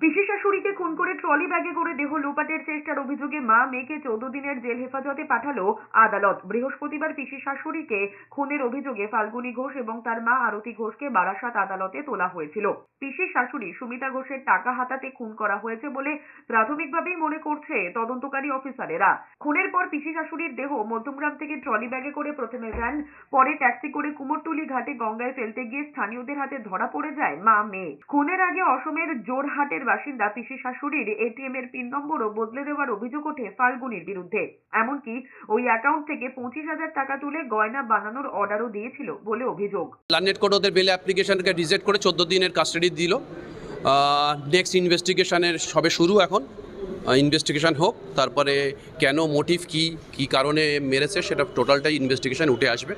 শাশুড়িকে খুন করে ট্রলি ব্যাগে করে দেহ লোপাটের চেষ্টার অভিযোগে মা মেয়েকে চৌদ্দ দিনের জেল হেফাজতে পাঠালো আদালত। বৃহস্পতিবার পিসি শাশুড়িকে খুনের অভিযোগে ফাল্গুনী ঘোষ এবং তার মা আরতি ঘোষকে বারাসাত আদালতে তোলা হয়েছিল। পিসি শাশুড়ি সুমিতা ঘোষের টাকা হাতাতে খুন করা হয়েছে বলে প্রাথমিকভাবেই মনে করছে তদন্তকারী অফিসারেরা। খুনের পর পিসি শাশুড়ির দেহ মধ্যমগ্রাম থেকে ট্রলি ব্যাগে করে প্রথমে যান, পরে ট্যাক্সি করে কুমোরটুলি ঘাটে গঙ্গায় ফেলতে গিয়ে স্থানীয়দের হাতে ধরা পড়ে যায় মা মেয়ে খুনের আগে অসমের জোরহাটের বাসিন্দা পিসি শাশুড়ির এটিএম এর পিন নম্বরও বদলে দেওয়ার অভিযোগ ওঠে ফাল্গুনির বিরুদ্ধে। এমনকি ওই অ্যাকাউন্ট থেকে পঁচিশ হাজার টাকা তুলে গয়না বানানোর অর্ডারও দিয়েছিল বলে অভিযোগ। লার্নেট কোর্ট ওদের বেল অ্যাপ্লিকেশনকে রিজেক্ট করে চোদ্দ দিনের কাস্টাডি দিল। নেক্সট ইনভেস্টিগেশনের সবে শুরু এখন। ইনভেস্টিগেশন হোক, তারপরে কেন মোটিভ কি কি কারণে মেরেছে, সেটা টোটালটাই ইনভেস্টিগেশন উঠে আসবে।